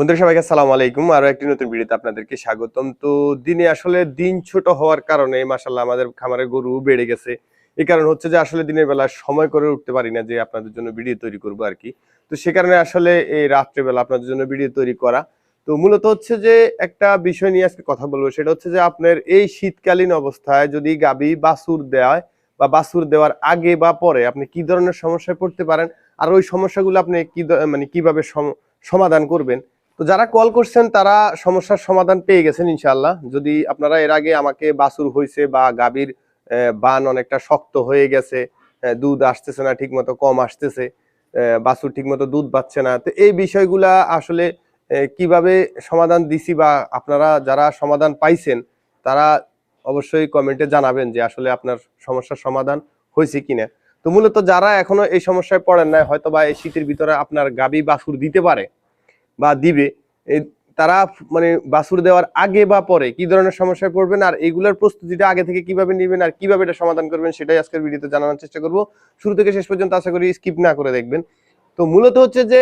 বন্ধুরা, সবাইকে আসসালামু আলাইকুম। আরও একটি নতুন ভিডিওতে আপনাদেরকে স্বাগতম। তো দিনে আসলে দিন ছোট হওয়ার কারণে মাসাল্লাহ আমাদের খামারের গরু বেড়ে গেছে। এই কারণ হচ্ছে যে, আসলে দিনের বেলা সময় করে উঠতে পারি না যে, আপনাদের জন্য ভিডিও তৈরি করব আর কি। তো সে কারণে আসলে এই রাত্রেবেলা আপনাদের জন্য ভিডিও তৈরি করা। তো মূলত হচ্ছে যে, একটা বিষয় নিয়ে আজকে কথা বলব। সেটা হচ্ছে যে, আপনার এই শীতকালীন অবস্থায় যদি গাবি বাছুর দেয় বা বাছুর দেওয়ার আগে বা পরে আপনি কি ধরনের সমস্যায় পড়তে পারেন? আর ওই সমস্যাগুলো আপনি কি মানে কীভাবে সম- সমাধান করবেন? তো যারা কল করছেন তারা সমস্যার সমাধান পেয়ে গেছেন ইনশাল্লাহ যদি আপনারা এর আগে আমাকে বাছুর হয়েছে বা গাভীর বান অনেকটা শক্ত হয়ে গেছে দুধ আসতেছে না ঠিক মতো কম আসতেছে আহ, বাছুর ঠিক মতো দুধ পাচ্ছে না তো এই বিষয়গুলা আসলে কীভাবে সমাধান দিছি বা আপনারা যারা সমাধান পাইছেন তারা অবশ্যই কমেন্টে জানাবেন যে আসলে আপনার সমস্যার সমাধান হয়েছে কিনা। তো মূলত যারা এখনও এই সমস্যায় পড়েন না হয়তো বা এই শীতের ভিতরে আপনার গাবি বাছুর দিতে পারে। বা দিবে তারা মানে বাছুর দেওয়ার আগে বা পরে কি ধরনের সমস্যায় পড়বেন আর এগুলোর প্রস্তুতিটা আগে থেকে কীভাবে নেবেন আর কীভাবে এটা সমাধান করবেন সেটাই আজকের ভিডিওতে জানানোর চেষ্টা করব। শুরু থেকে শেষ পর্যন্ত আশা করি স্কিপ না করে দেখবেন। তো মূলত হচ্ছে যে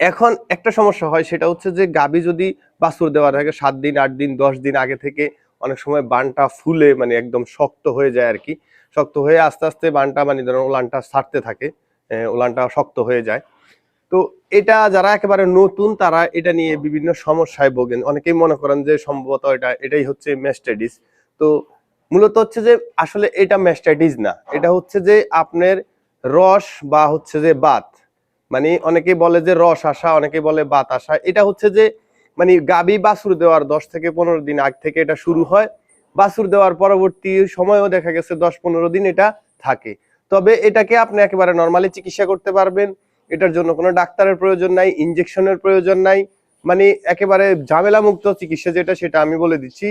এখন একটা সমস্যা হয়, সেটা হচ্ছে যে গাবি যদি বাছুর দেওয়ার থাকে সাত দিন, আট দিন, দশ দিন আগে থেকে অনেক সময় বানটা ফুলে মানে একদম শক্ত হয়ে যায় আর কি। শক্ত হয়ে আস্তে আস্তে বানটা মানে ধরুন ওলানটা ছাড়তে থাকে ওলানটা শক্ত হয়ে যায়। তো এটা যারা একেবারে নতুন, তারা এটা নিয়ে বিভিন্ন সমস্যায় ভোগেন। অনেকেই মনে করেন যে সম্ভবত এটা, এটাই হচ্ছে ম্যাস্টাইটিস তো মূলত হচ্ছে যে আসলে এটা ম্যাস্টাইটিস না। এটা হচ্ছে যে আপনার রস বা হচ্ছে যে বাত। মানে অনেকে বলে যে রস আসা, অনেকে বলে বাত আসা। এটা হচ্ছে যে মানে গাবি বাছুর দেওয়ার দশ থেকে পনেরো দিন আগ থেকে এটা শুরু হয়। বাছুর দেওয়ার পরবর্তী সময়ও দেখা গেছে দশ পনেরো দিন এটা থাকে। তবে এটাকে আপনি একেবারে নর্মালি চিকিৎসা করতে পারবেন। এটার জন্য কোনো ডাক্তারের প্রয়োজন নাই ইঞ্জেকশনের প্রয়োজন নাই। মানে একেবারে ঝামেলা মুক্ত চিকিৎসা যেটা, সেটা আমি বলে দিচ্ছি।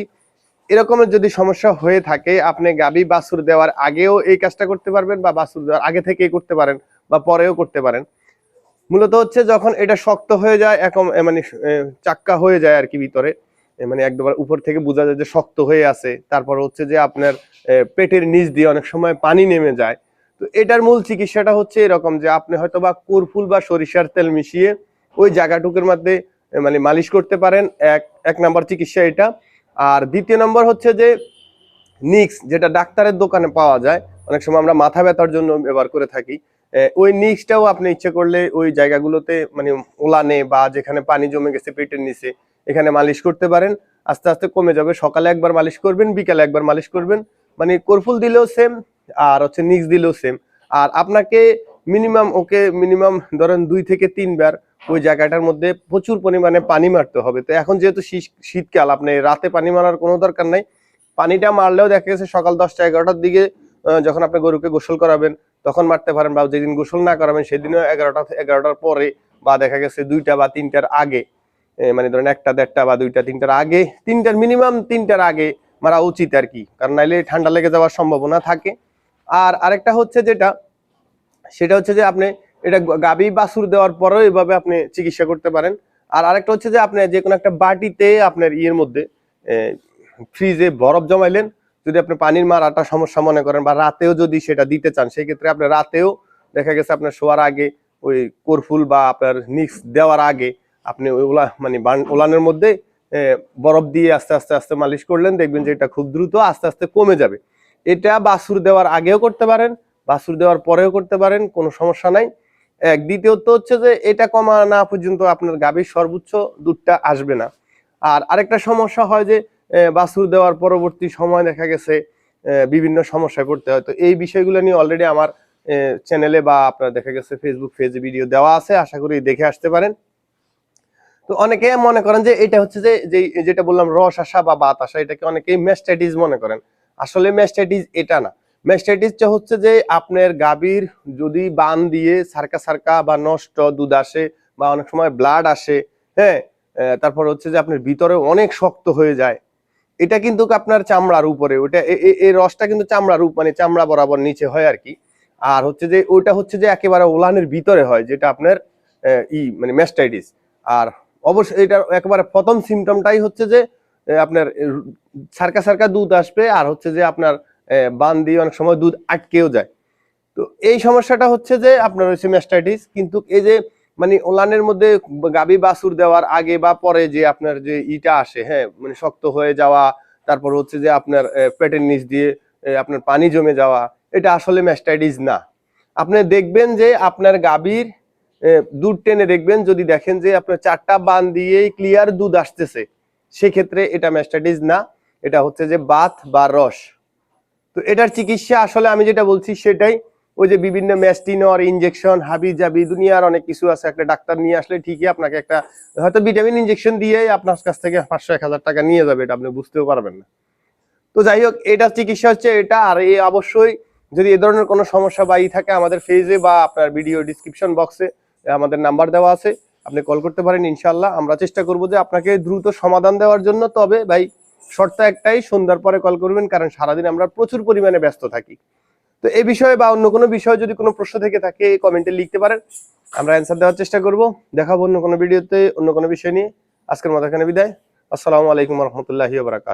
এরকমের যদি সমস্যা হয়ে থাকে, আপনি গাবি বাসুর দেওয়ার আগেও এই কাজটা করতে পারবেন বা বাসুর দেওয়ার আগে থেকেই করতে পারেন বা পরেও করতে পারেন। মূলত হচ্ছে যখন এটা শক্ত হয়ে যায় একম মানে চাক্কা হয়ে যায় আর কি ভিতরে মানে একদম উপর থেকে বোঝা যায় যে শক্ত হয়ে আছে। তারপর হচ্ছে যে আপনার পেটের নিচ দিয়ে অনেক সময় পানি নেমে যায়। তো এটার মূল চিকিৎসাটা হচ্ছে এরকম যে আপনি হয়তো বা কর্ফুল বা সরিষার তেল মিশিয়ে ওই জায়গাটুকুর মধ্যে মানে মালিশ করতে পারেন। এক এক নম্বর চিকিৎসা এটা। আর দ্বিতীয় নম্বর হচ্ছে যে নিক্স, যেটা ডাক্তারের দোকানে পাওয়া যায়, অনেক সময় আমরা মাথা ব্যথার জন্য ব্যবহার করে থাকি ওই নিক্সটাও আপনি ইচ্ছে করলে ওই জায়গাগুলোতে মানে ওলানে বা যেখানে পানি জমে গেছে, পেটের নিচে, এখানে মালিশ করতে পারেন। আস্তে আস্তে কমে যাবে। সকালে একবার মালিশ করবেন, বিকালে একবার মালিশ করবেন। মানে কর্ফুল দিলেও সেম আর হচ্ছে নিক্স দিলেও সেম আর আপনাকে মিনিমাম ওকে মিনিমাম ধরেন দুই থেকে তিনবার ওই জায়গাটার মধ্যে প্রচুর পরিমাণে পানি মারতে হবে। তো এখন যেহেতু শীত- শীতকাল, আপনি রাতে পানি মারার কোনো দরকার নাই। পানিটা মারলেও দেখা গেছে সকাল দশটা এগারোটার দিকে যখন আপনি গরুকে গোসল করাবেন, তখন মারতে পারেন বা যেদিন গোসল না করাবেন, সেদিনও এগারোটা, এগারোটার পরে বা দেখা গেছে দুইটা বা তিনটার আগে মানে ধরেন একটা, দেড়টা বা দুইটা, তিনটার আগে, তিনটার মিনিমাম তিনটার আগে মারা উচিত আর কি। কারণ নাইলে ঠান্ডা লেগে যাওয়ার সম্ভাবনা থাকে। আর আরেকটা হচ্ছে যেটা, সেটা হচ্ছে যে আপনি এটা গাবি বাছুর দেওয়ার পরেও এভাবে আপনি চিকিৎসা করতে পারেন। আর আরেকটা হচ্ছে যে আপনি যে কোনো একটা বাটিতে আপনার ইয়ের মধ্যে ফ্রিজে বরফ জমাইলেন, যদি আপনি পানির মারাটা সমস্যা মনে করেন বা রাতেও যদি সেটা দিতে চান, সেই ক্ষেত্রে আপনি রাতেও দেখা গেছে আপনার শোয়ার আগে ওই কোরফুল বা আপনার নিক্স দেওয়ার আগে আপনি ওই ওলা মানে ওলানের মধ্যে বরফ দিয়ে আস্তে আস্তে আস্তে মালিশ করলেন, দেখবেন যে এটা খুব দ্রুত আস্তে আস্তে কমে যাবে। এটা বাছুর দেওয়ার আগেও করতে পারেন বাছুর দেওয়ার পরেও করতে পারেন, কোনো সমস্যা নাই। এক, দ্বিতীয়ত হচ্ছে যে এটা কমা না পর্যন্ত আপনার গাভীর সর্বোচ্চ দুধটা আসবে না। আর আরেকটা সমস্যা হয় যে বাছুর দেওয়ার পরবর্তী সময় দেখা গেছে বিভিন্ন সমস্যায় পড়তে হয়। তো এই বিষয়গুলো নিয়ে অলরেডি আমার চ্যানেলে বা আপনার দেখা গেছে ফেসবুক পেজে ভিডিও দেওয়া আছে, আশা করি দেখে আসতে পারেন। তো অনেকে মনে করেন যে, এটা হচ্ছে যে যেটা বললাম রস আসা বা বাত আসা এটাকে অনেকেই ম্যাস্টাইটিস মনে করেন। আসলে ম্যাস্টাইটিস এটা না। ম্যাস্টাইটিসটা হচ্ছে যে আপনার গাভীর যদি বান দিয়ে সারকা সারকা বা নষ্ট দুধ আসে বা অনেক সময় ব্লাড আসে হ্যাঁ তারপর হচ্ছে যে আপনার ভিতরে অনেক শক্ত হয়ে যায়। এটা কিন্তু আপনার চামড়ার উপরে ওটা এই রসটা কিন্তু চামড়ার উপ মানে চামড়া বরাবর নিচে হয় আর কি। আর হচ্ছে যে ওইটা হচ্ছে যে একেবারে ওলানের ভিতরে হয়, যেটা আপনার ই মানে ম্যাস্টাইটিস আর অবশ্যই এটা একেবারে প্রথম সিমটমটাই হচ্ছে যে আপনার সারকা সারকা দুধ আসবে আর হচ্ছে যে আপনার বান দিয়ে অনেক সময় দুধ আটকেও যায়। তো এই সমস্যাটা হচ্ছে যে আপনার হচ্ছে ম্যাস্টাইটিস কিন্তু এই যে মানে ওলানের মধ্যে গাবি বাছুর দেওয়ার আগে বা পরে যে আপনার যে ইটা আসে হ্যাঁ মানে শক্ত হয়ে যাওয়া তারপর হচ্ছে যে আপনার পেটের নিচ দিয়ে আপনার পানি জমে যাওয়া এটা আসলে ম্যাস্টাইটিস না। আপনি দেখবেন যে আপনার আহ, দুধ টেনে দেখবেন যদি দেখেন যে আপনার চারটা বান দিয়েই ক্লিয়ার দুধ আসতেছে। সেক্ষেত্রে এটা ম্যাস্টাইটিস না, এটা হচ্ছে যে বাত বা রস। তো এটার চিকিৎসা আসলে আমি যেটা বলছি সেটাই, ওই যে বিভিন্ন ম্যাস্টিনর ইনজেকশন হাবি জাবি, দুনিয়ার অনেক কিছু আছে, একটা ডাক্তার নিয়ে আসলে ঠিকই আপনাকে একটা, হয়তো ভিটামিন ইনজেকশন দিয়েই আপনার কাছ থেকে পাঁচশো, এক হাজার টাকা নিয়ে যাবে, এটা আপনি বুঝতেও পারবেন না। তো যাই হোক, এটার চিকিৎসা হচ্ছে এটা, আর এই অবশ্যই যদি এ ধরনের কোনো সমস্যা বা ই থাকে আমাদের ফেজে বা আপনার ভিডিও ডিসক্রিপশন বক্সে আমাদের নাম্বার দেওয়া আছে। আপনি কল করতে পারেন ইনশাল্লাহ আমরা চেষ্টা করব যে আপনাকে দ্রুত সমাধান দেওয়ার জন্য। তবে ভাই, শর্ত একটাই, সন্ধ্যার পরে কল করবেন, কারণ সারাদিন আমরা প্রচুর পরিমাণে ব্যস্ত থাকি। তো এই বিষয়ে বা অন্য কোনো বিষয়ে যদি কোনো প্রশ্ন থেকে থাকে কমেন্টে লিখতে পারেন। আমরা অ্যান্সার দেওয়ার চেষ্টা করব। দেখাবো অন্য কোনো ভিডিওতে অন্য কোনো বিষয় নিয়ে। আজকের মতো এখানে বিদায়। আসসালামু আলাইকুম রহমতুল্লাহি বারাকাত